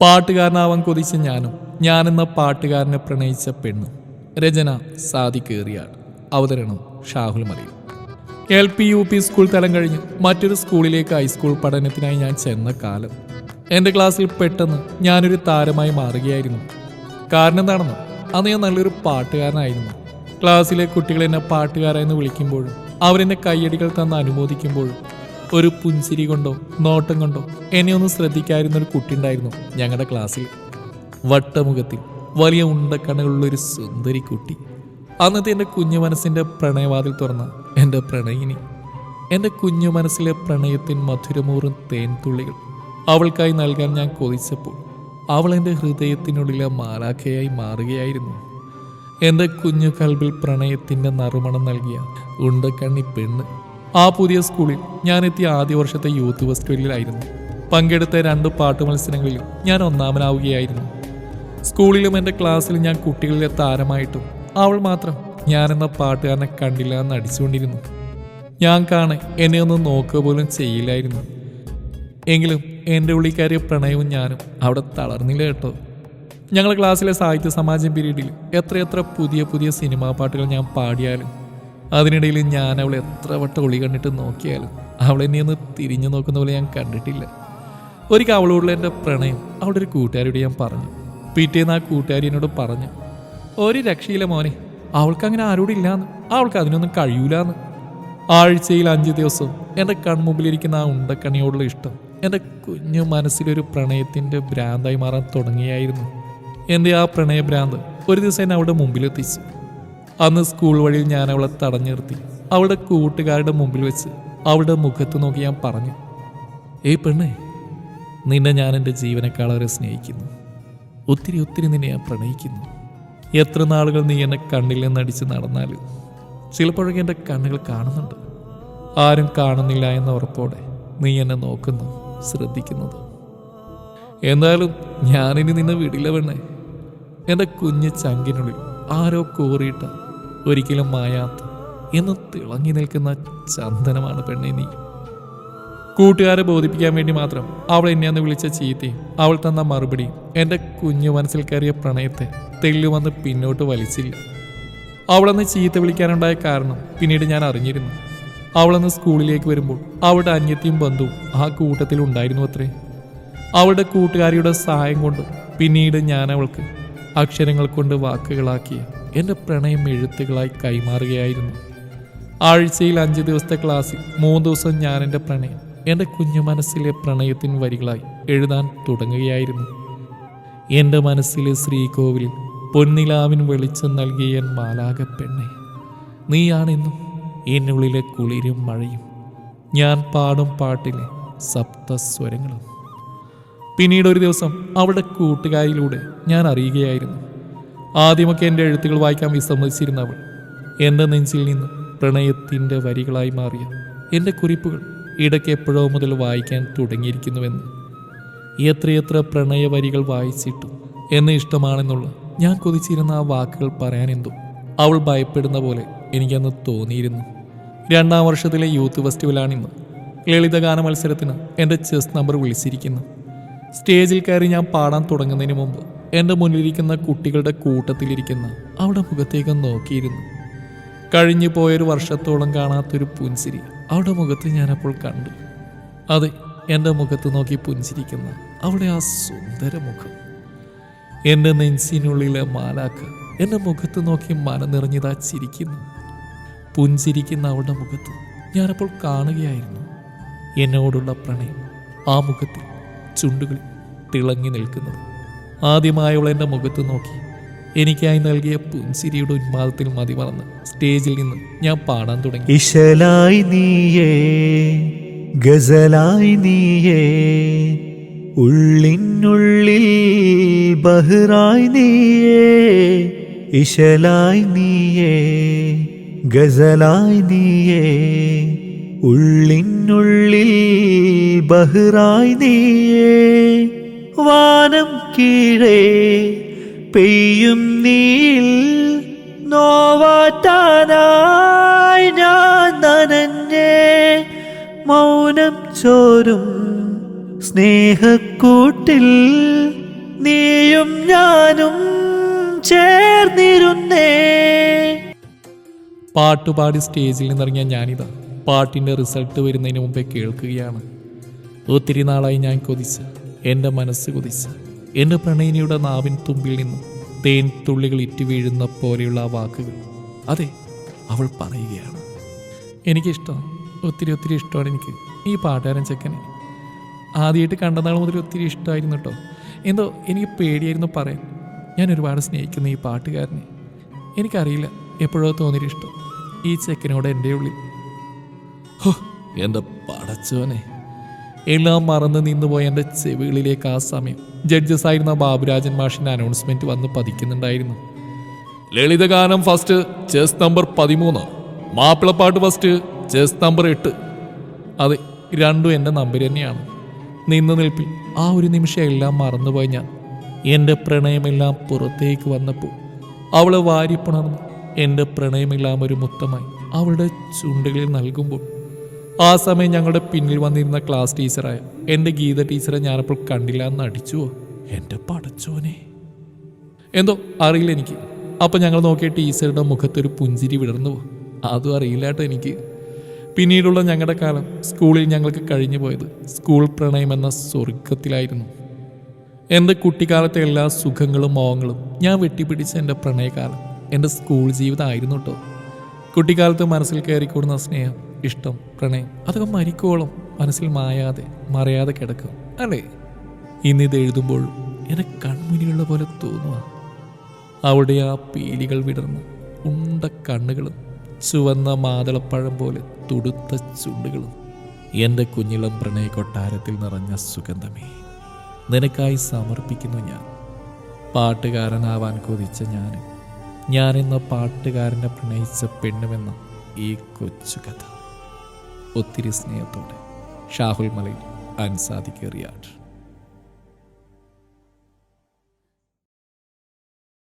പാട്ടുകാരനാവാൻ കൊതിച്ച ഞാനും ഞാനെന്ന പാട്ടുകാരനെ പ്രണയിച്ച പെണ്ണും രചന സാദി കേറിയാട് അവതരണം Shahul Malayil. L P U P school തലം കഴിഞ്ഞ് മറ്റൊരു സ്കൂളിലേക്ക് ഹൈസ്കൂൾ പഠനത്തിനായി ഞാൻ ചെന്ന കാലം. എന്റെ ക്ലാസ്സിൽ പെട്ടെന്ന് ഞാനൊരു താരമായി മാറുകയായിരുന്നു. കാരണം എന്താണെന്നോ അന്ന് ഞാൻ നല്ലൊരു പാട്ടുകാരനായിരുന്നു. ക്ലാസ്സിലെ കുട്ടികൾ എന്നെ പാട്ടുകാരെന്ന് വിളിക്കുമ്പോഴും അവരെന്നെ കയ്യടികൾ തന്ന് അനുമോദിക്കുമ്പോഴും ഒരു പുഞ്ചിരി കൊണ്ടോ നോട്ടം കൊണ്ടോ എന്നെ ഒന്ന് ശ്രദ്ധിക്കാതിരുന്ന ഒരു കുട്ടി ഉണ്ടായിരുന്നു ഞങ്ങളുടെ ക്ലാസ്സിൽ വട്ടമുഖത്തിൽ വലിയ ഉണ്ടക്കണ്ണുകളുള്ള ഒരു സുന്ദരി കുട്ടി. അന്നത്തെ എന്റെ കുഞ്ഞു മനസ്സിന്റെ പ്രണയവാതിൽ തുറന്ന എന്റെ പ്രണയിനി. എന്റെ കുഞ്ഞു മനസ്സിലെ പ്രണയത്തിൻ മധുരമൂറും തേൻ തുള്ളികൾ അവൾക്കായി നൽകാൻ ഞാൻ കൊതിച്ചപ്പോൾ അവൾ എന്റെ ഹൃദയത്തിനുള്ളിലെ മാലാഖയായി മാറുകയായിരുന്നു. എന്റെ കുഞ്ഞു കൽബിൽ പ്രണയത്തിന്റെ നറുമണം നൽകിയ ഉണ്ടക്കണ്ണി പെണ്ണ് ആ പുതിയ സ്കൂളിൽ ഞാൻ എത്തിയ ആദ്യ വർഷത്തെ യൂത്ത് ഫെസ്റ്റിവലിലായിരുന്നു പങ്കെടുത്ത രണ്ട് പാട്ട് മത്സരങ്ങളിലും ഞാൻ ഒന്നാമനാവുകയായിരുന്നു. സ്കൂളിലും എന്റെ ക്ലാസ്സിലും ഞാൻ കുട്ടികളിലെ താരമായിട്ടും അവൾ മാത്രം ഞാനെന്ന പാട്ടുകാരനെ കണ്ടില്ല എന്ന് അടിച്ചുകൊണ്ടിരുന്നു ഞാൻ കാണെ എന്നെ ഒന്നും നോക്കുക പോലും ചെയ്യില്ലായിരുന്നു. എങ്കിലും എന്റെ ഉള്ളിൽ കയറിയ പ്രണയവും ഞാനും അവിടെ തളർന്നില്ല കേട്ടോ. ഞങ്ങളുടെ ക്ലാസ്സിലെ സാഹിത്യ സമാജം പീരീഡിൽ എത്രയെത്ര പുതിയ പുതിയ സിനിമാ പാട്ടുകൾ ഞാൻ പാടിയാലും അതിനിടയിൽ ഞാൻ അവളെ എത്ര വട്ടം ഒളി കണ്ടിട്ട് നോക്കിയാലും അവൾ എന്നെ ഒന്ന് തിരിഞ്ഞു നോക്കുന്ന പോലെ ഞാൻ കണ്ടിട്ടില്ല. ഒരിക്കൽ അവളോടുള്ള എന്റെ പ്രണയം അവളുടെ ഒരു കൂട്ടുകാരിയോട് ഞാൻ പറഞ്ഞു. പിറ്റേന്ന് ആ കൂട്ടുകാരി എന്നോട് പറഞ്ഞു ഒരു രക്ഷയില്ല മോനെ അവൾക്ക് അങ്ങനെ ആരോടും ഇല്ലാന്ന്. അവൾക്ക് അതിനൊന്നും കഴിയൂലാന്ന്. ആഴ്ചയിൽ അഞ്ച് ദിവസം എന്റെ കൺമുമ്പിലിരിക്കുന്ന ആ ഉണ്ടക്കണിയോടുള്ള ഇഷ്ടം എന്റെ കുഞ്ഞു മനസ്സിലൊരു പ്രണയത്തിന്റെ ഭ്രാന്തായി മാറാൻ തുടങ്ങിയായിരുന്നു. എന്റെ ആ പ്രണയഭ്രാന്ത് ഒരു ദിവസം എന്നെ അവളുടെ മുമ്പിലെത്തിച്ചു. അന്ന് സ്കൂൾ വഴിയിൽ ഞാൻ അവളെ തടഞ്ഞു നിർത്തി അവളുടെ കൂട്ടുകാരുടെ മുമ്പിൽ വെച്ച് അവളുടെ മുഖത്ത് നോക്കി ഞാൻ പറഞ്ഞു ഏയ് പെണ്ണേ നിന്നെ ഞാൻ എന്റെ ജീവനക്കാളവരെ സ്നേഹിക്കുന്നു. ഒത്തിരി ഒത്തിരി നിന്നെ ഞാൻ പ്രണയിക്കുന്നു. എത്ര നാളുകൾ നീ എന്നെ കണ്ണിൽ നിന്നടിച്ച് നടന്നാലും ചിലപ്പോഴൊക്കെ എന്റെ കണ്ണുകൾ കാണുന്നുണ്ട്. ആരും കാണുന്നില്ല എന്ന ഉറപ്പോടെ നീ എന്നെ നോക്കുന്നു ശ്രദ്ധിക്കുന്നത്. എന്നാലും ഞാനിനി നിന്നെ വിടില്ല പെണ്ണേ. എന്റെ കുഞ്ഞ് ചങ്കിനുള്ളിൽ ആരോ കോറിയിട്ട ഒരിക്കലും മായാത്ത എന്ന് തിളങ്ങി നിൽക്കുന്ന ചന്ദനമാണ് പെണ്ണെ നീ. കൂട്ടുകാരെ ബോധിപ്പിക്കാൻ വേണ്ടി മാത്രം അവൾ എന്നെ അന്ന് വിളിച്ച ചീത്തയും അവൾ തന്ന മറുപടി എന്റെ കുഞ്ഞു മനസ്സിൽ കയറിയ പ്രണയത്തെ തെല്ലുവന്ന് പിന്നോട്ട് വലിച്ചില്ല. അവളന്ന് ചീത്ത വിളിക്കാനുണ്ടായ കാരണം പിന്നീട് ഞാൻ അറിഞ്ഞിരുന്നു. അവളന്ന് സ്കൂളിലേക്ക് വരുമ്പോൾ അവളുടെ അന്യത്തെയും ബന്ധുവും ആ കൂട്ടത്തിൽ ഉണ്ടായിരുന്നു അത്രേ. അവളുടെ കൂട്ടുകാരിയുടെ സഹായം കൊണ്ട് പിന്നീട് ഞാൻ അവൾക്ക് അക്ഷരങ്ങൾ കൊണ്ട് വാക്കുകളാക്കിയ എന്റെ പ്രണയം എഴുത്തുകളായി കൈമാറുകയായിരുന്നു. ആഴ്ചയിൽ അഞ്ച് ദിവസത്തെ ക്ലാസ്സിൽ മൂന്ന് ദിവസം ഞാൻ എന്റെ പ്രണയം എന്റെ കുഞ്ഞു മനസ്സിലെ പ്രണയത്തിൻ വരികളായി എഴുതാൻ തുടങ്ങുകയായിരുന്നു. എന്റെ മനസ്സിലെ ശ്രീകോവിലിൽ പൊന്നിലാവിൻ വെളിച്ചം നൽകിയ മാലാക പെണ്ണെ നീയാണെന്നും എന്നുള്ളിലെ കുളിരും മഴയും ഞാൻ പാടും പാട്ടിലെ സപ്തസ്വരങ്ങളും. പിന്നീട് ഒരു ദിവസം അവളുടെ കൂട്ടുകാരിലൂടെ ഞാൻ അറിയുകയായിരുന്നു. ആദ്യമൊക്കെ എന്റെ എഴുത്തുകൾ വായിക്കാൻ വിസമ്മതിച്ചിരുന്ന അവൾ എന്റെ നെഞ്ചിൽ നിന്ന് പ്രണയത്തിന്റെ വരികളായി മാറിയ എന്റെ കുറിപ്പുകൾ ഇടയ്ക്ക് എപ്പോഴോ മുതൽ വായിക്കാൻ തുടങ്ങിയിരിക്കുന്നുവെന്ന്. എത്രയെത്ര പ്രണയ വരികൾ വായിച്ചിട്ടും എന്നെ ഇഷ്ടമാണെന്നുള്ള ഞാൻ കൊതിച്ചിരുന്ന ആ വാക്കുകൾ പറയാനെന്തോ അവൾ ഭയപ്പെടുന്ന പോലെ എനിക്കന്ന് തോന്നിയിരുന്നു. രണ്ടാം വർഷത്തിലെ യൂത്ത് ഫെസ്റ്റിവലാണിന്ന് ലളിതഗാന മത്സരത്തിന് എന്റെ ചെസ് നമ്പർ വിളിച്ചിരിക്കുന്നു. സ്റ്റേജിൽ കയറി ഞാൻ പാടാൻ തുടങ്ങുന്നതിന് മുമ്പ് എന്റെ മുന്നിലിരിക്കുന്ന കുട്ടികളുടെ കൂട്ടത്തിലിരിക്കുന്ന അവളുടെ മുഖത്തേക്ക് നോക്കിയിരുന്നു. കഴിഞ്ഞു പോയൊരു വർഷത്തോളം കാണാത്തൊരു പുൻസിരി അവളുടെ മുഖത്ത് ഞാനപ്പോൾ കണ്ടു. അതെ എന്റെ മുഖത്ത് നോക്കി പുഞ്ചിരിക്കുന്ന അവളുടെ ആ സുന്ദര മുഖം. എന്റെ നെഞ്ചിനുള്ളിലെ മാലാക്ക് എന്റെ മുഖത്ത് നോക്കി മന നിറഞ്ഞതാ ചിരിക്കുന്നു. പുഞ്ചിരിക്കുന്ന അവളുടെ മുഖത്ത് ഞാനപ്പോൾ കാണുകയായിരുന്നു. എന്നോടുള്ള പ്രണയം ആ മുഖത്തിൽ ചുണ്ടുകളിൽ തിളങ്ങി നിൽക്കുന്നത്. ആദ്യമായവൾ എന്റെ മുഖത്ത് നോക്കി. എനിക്കായി നൽകിയ പുൻസിരിയുടെ ഉന്മാദത്തിൽ മതി മറന്ന് സ്റ്റേജിൽ നിന്ന് ഞാൻ പാടാൻ തുടങ്ങി. ഇശലായി നീയേ ഗസലായി നീയേ ഉള്ളിനുള്ളിൽ ബഹ്റായി നീയേ ഇശലായി നീയേ ഗസലായി നീയേ ഉള്ളിനുള്ളിൽ ബഹ്റായി നീയേ. വാനം കീഴേ പെയ്യും നീൽ നോവാറ്റാനായി ഞാൻ നനഞ്ഞേ. മൗനം ചോരും സ്നേഹക്കൂട്ടിൽ നീയും ഞാനും ചേർന്നിരുന്നേ. പാട്ടുപാടി സ്റ്റേജിൽ നിന്നിറങ്ങിയ ഞാനിതാ പാട്ടിന്റെ റിസൾട്ട് വരുന്നതിന് മുമ്പേ കേൾക്കുകയാണ്. ഒത്തിരി നാളായി ഞാൻ കൊതിച്ച്. എന്റെ മനസ്സ് കുതിച്ച്. എന്റെ പ്രണയിനിയുടെ നാവിൻ തുമ്പിൽ നിന്നും തേൻ തുള്ളികൾ ഇറ്റു വീഴുന്ന പോലെയുള്ള ആ വാക്കുകൾ. അതെ അവൾ പറയുകയാണ്. എനിക്കിഷ്ടം ഒത്തിരി ഒത്തിരി ഇഷ്ടമാണ് എനിക്ക്. ഈ പാട്ടുകാരൻ ചെക്കനെ. ആദ്യമായിട്ട് കണ്ട നാൾ മുതൽ ഒത്തിരി ഇഷ്ടമായിരുന്നു കേട്ടോ. എന്തോ എനിക്ക് പേടിയായിരുന്നു പറയാൻ. ഞാൻ ഒരുപാട് സ്നേഹിക്കുന്ന ഈ പാട്ടുകാരനെ. എനിക്കറിയില്ല എപ്പോഴോ തോന്നിയൊരു ഇഷ്ടം. ഈ ചെക്കനോട് എന്റെ ഉള്ളിൽ ഹോ എന്റെ പടച്ചോനെ. എല്ലാം മറന്ന് നിന്നുപോയ എന്റെ ചെവികളിലേക്ക് ആ സമയം. ജഡ്ജസ് ആയിരുന്ന ബാബുരാജൻ മാഷിന്റെ അനൗൺസ്മെന്റ് വന്ന് പതിക്കുന്നുണ്ടായിരുന്നു. ലളിതഗാനം ഫസ്റ്റ് ചെസ് നമ്പർ പതിമൂന്ന്. മാപ്പിളപ്പാട്ട് ഫസ്റ്റ് ചെസ് നമ്പർ എട്ട്. അതെ രണ്ടും എന്റെ നമ്പർ തന്നെയാണ്. നിന്ന് നിൽപ്പിൽ ആ ഒരു നിമിഷം എല്ലാം മറന്നുപോയി ഞാൻ. എന്റെ പ്രണയമെല്ലാം പുറത്തേക്ക് വന്നപ്പോൾ അവളെ വാരിപ്പുണർന്ന് എന്റെ പ്രണയമെല്ലാം ഒരു മുത്തമായി അവളുടെ ചുണ്ടുകളിൽ നൽകുമ്പോൾ ആ സമയം ഞങ്ങളുടെ പിന്നിൽ വന്നിരുന്ന ക്ലാസ് ടീച്ചറായ എന്റെ ഗീത ടീച്ചറെ ഞാനപ്പോൾ കണ്ടില്ല എന്ന് അടിച്ചുവോ എന്റെ പടച്ചോനെ. എന്തോ അറിയില്ല എനിക്ക്. അപ്പോൾ ഞങ്ങൾ നോക്കിയ ടീച്ചറുടെ മുഖത്തൊരു പുഞ്ചിരി വിടർന്നു. പോകും അതും അറിയില്ല കേട്ടോ എനിക്ക്. പിന്നീടുള്ള ഞങ്ങളുടെ കാലം സ്കൂളിൽ ഞങ്ങൾക്ക് കഴിഞ്ഞു പോയത് സ്കൂൾ പ്രണയം എന്ന സ്വർഗത്തിലായിരുന്നു എന്റെ കുട്ടിക്കാലത്തെ എല്ലാ സുഖങ്ങളും മോഹങ്ങളും ഞാൻ വെട്ടിപ്പിടിച്ച എന്റെ പ്രണയകാലം എന്റെ സ്കൂൾ ജീവിതമായിരുന്നു കേട്ടോ. കുട്ടിക്കാലത്ത് മനസ്സിൽ കയറിക്കൂടുന്ന സ്നേഹം ഇഷ്ടം പ്രണയം അതൊക്കെ മരിക്കോളം. മനസ്സിൽ മായാതെ മറയാതെ കിടക്കും. അല്ലേ? ഇന്നിത് എഴുതുമ്പോൾ എന്നെ കൺമുനിയുള്ള പോലെ തോന്നുക അവിടെ ആ പീലികൾ വിടർന്ന് ഉണ്ട കണ്ണുകളും ചുവന്ന മാതളപ്പഴം പോലെ തുടുത്ത ചുണ്ടുകളും. എന്റെ കുഞ്ഞിളം പ്രണയ കൊട്ടാരത്തിൽ നിറഞ്ഞ സുഗന്ധമേ നിനക്കായി സമർപ്പിക്കുന്നു ഞാൻ. പാട്ടുകാരനാവാൻ കൊതിച്ച ഞാൻ ഞാനെന്ന പാട്ടുകാരനെ പ്രണയിച്ച പെണ്ണുമെന്ന ഈ കൊച്ചു കഥ ഒത്തിരി സ്നേഹത്തോടെ ഷാഹുൽ മലയിൽ അൻസാദി കയറിയാട്ട്